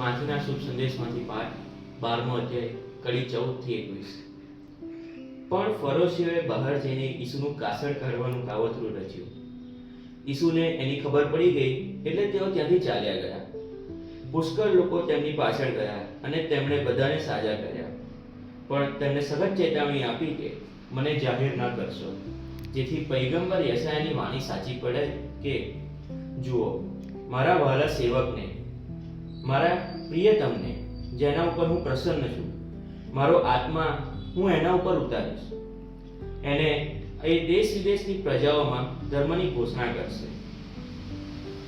સંદેશમાંથી પાઠ બારમો અધ્યાય, કડી ચૌદથી એકવીસ. પણ ફરોશીઓએ બહાર જઈને ઈસુનું કાસળ કાઢવાનું કાવતરું રચ્યું. ઈસુને એની ખબર પડી ગઈ એટલે તેઓ ત્યાંથી ચાલ્યા ગયા. પુષ્કળ લોકો તેમની પાછળ ગયા અને તેમણે બધાને સાજા કર્યા. પણ તેમને સખત ચેતવણી આપી કે મને જાહેર ન કરશો. જેથી પૈગંબર યશાયાની વાણી સાચી પડે કે, જુઓ, મારા વહાલા સેવકને મારા પ્રિયતમને જેના ઉપર હું પ્રસન્ન છું, મારો આત્મા હું એના ઉપર ઉતારીશ. એને એ દેશ વિદેશની પ્રજાઓમાં ધર્મની ઘોષણા કરશે.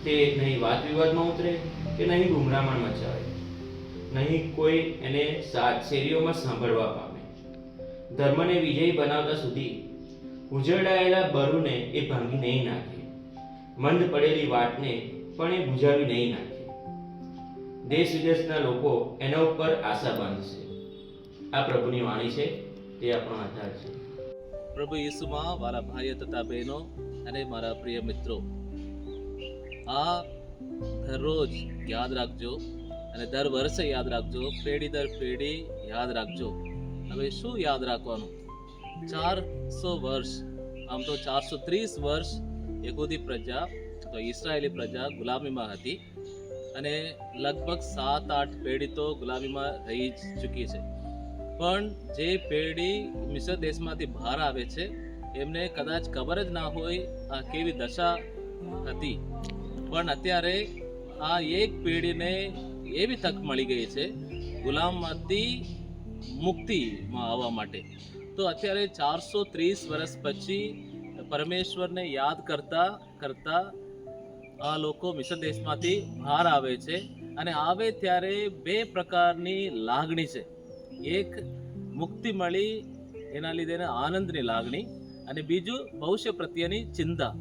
તે નહીં વાદ વિવાદમાં ઉતરે કે નહીં ગુમરામણ મચાવે. નહીં કોઈ એને સાત શેરીઓમાં સાંભળવા પામે. ધર્મને વિજયી બનાવતા સુધી ઉજળાયેલા બરુને એ ભાંગી નહીં નાખે. મંદ પડેલી વાતને પણ એ બુજાવી નહીં નાખે. દેશ વિદેશના લોકો એના ઉપર આશા બાંધશે આ પ્રભુની વાણી છે, તે આપણો આધાર છે. પ્રભુ ઈસુમાં મારા ભાઈઓ તથા બહેનો અને મારા પ્રિય મિત્રો, આ દરરોજ યાદ રાખજો અને દર વર્ષે યાદ રાખજો, પેઢી દર પેઢી યાદ રાખજો. હવે શું યાદ રાખવાનું? ચારસો વર્ષ, આમ તો ચારસો ત્રીસ વર્ષ યહૂદી પ્રજા, તો ઈસરાયેલી પ્રજા ગુલામીમાં હતી. અને લગભગ સાત આઠ પેઢી તો ગુલામીમાં રહી જ ચૂકી છે. પણ જે પેઢી મિશ્ર દેશમાંથી બહાર આવે છે, એમને કદાચ ખબર જ ના હોય આ કેવી દશા હતી. પણ અત્યારે આ એક પેઢીને એવી તક મળી ગઈ છે, ગુલામમાંથી મુક્તિમાં આવવા માટે. તો અત્યારે ચારસો ત્રીસ વર્ષ પછી પરમેશ્વરને યાદ કરતા કરતા આ લોકો મિશન દેશમાંથી બહાર આવે છે અને આવે ત્યારે બે પ્રકારની લાગણી છે. એક મુક્તિ મળી એના લીધે આનંદની લાગણી અને બીજું ભવિષ્ય પ્રત્યેની ચિંતા.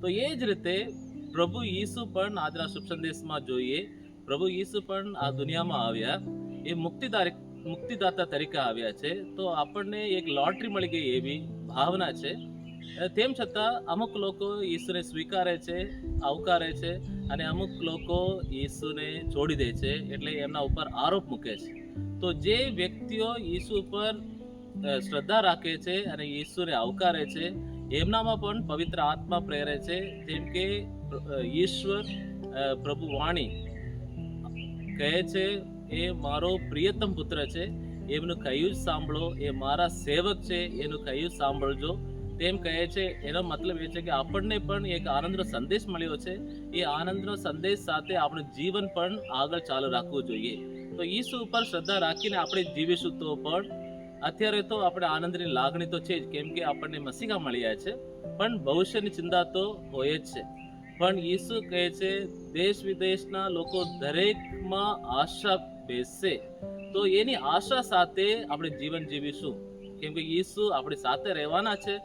તો એ જ રીતે પ્રભુ ઈસુ પણ આજના શુભ સંદેશમાં જોઈએ. પ્રભુ ઈસુ પણ આ દુનિયામાં આવ્યા. એ મુક્તિદાર મુક્તિદાતા તરીકે આવ્યા છે. તો આપણને એક લોટરી મળી ગઈ એવી ભાવના છે. તેમ છતાં અમુક લોકો ઈસુને સ્વીકારે છે, આવકારે છે અને અમુક લોકો ઈસુને છોડી દે છે એટલે એમના ઉપર આરોપ મૂકે છે. તો જે વ્યક્તિઓ ઈસુ ઉપર શ્રદ્ધા રાખે છે અને ઈસુને આવકારે છે, એમનામાં પણ પવિત્ર આત્મા પ્રેરે છે. જેમ કે ઈશ્વર પ્રભુ વાણી કહે છે, એ મારો પ્રિયતમ પુત્ર છે, એમનું કહ્યું સાંભળો, એ મારા સેવક છે, એનું કહ્યું સાંભળજો તેમ કહે છે, એનો મતલબ એ છે કે આપણને પણ એક આનંદનો સંદેશ મળ્યો છે. એ આનંદનો સંદેશ સાથે આપણું જીવન પણ આગળ ચાલુ રાખવું જોઈએ. તો ઈસુ ઉપર શ્રદ્ધા રાખીને આપણે જીવીશું તો પણ અત્યારે તો આપણે આનંદની લાગણી તો છે જ, કેમ કે આપણને મસીહા મળ્યા છે. પણ ભવિષ્યની ચિંતા તો હોય જ છે. પણ ઈસુ કહે છે, દેશ વિદેશના લોકો દરેકમાં આશા બેસશે તો એની આશા સાથે આપણે જીવન જીવીશું. કેમ કે ઈસુ આપણી સાથે રહેવાના છે.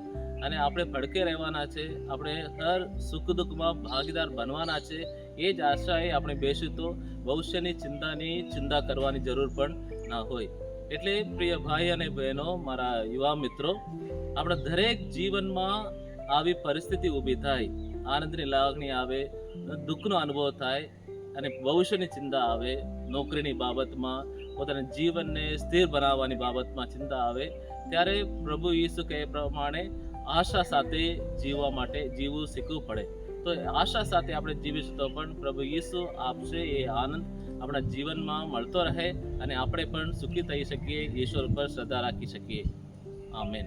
અને આપણે ભડકે રહેવાના છે. આપણે હર સુખ દુઃખમાં ભાગીદાર બનવાના છે. એ જ આશાએ આપણે બેસી તો ભવિષ્યની ચિંતાની ચિંતા કરવાની જરૂર પણ ના હોય. એટલે પ્રિય ભાઈ અને બહેનો, મારા યુવા મિત્રો, આપણા દરેક જીવનમાં આવી પરિસ્થિતિ ઊભી થાય, આનંદની લાગણી આવે, દુઃખનો અનુભવ થાય અને ભવિષ્યની ચિંતા આવે, નોકરીની બાબતમાં, પોતાના જીવનને સ્થિર બનાવવાની બાબતમાં ચિંતા આવે, ત્યારે પ્રભુ ઈસુ કહે પ્રમાણે આશા સાથે જીવવા માટે જીવવું શીખવું પડે. તો આશા સાથે આપણે જીવીશું તો પણ પ્રભુ ઈસુ આપશે એ આનંદ આપણા જીવનમાં મળતો રહે અને આપણે પણ સુખી થઈ શકીએ, ઈશ્વર પર શ્રદ્ધા રાખી શકીએ. આમેન.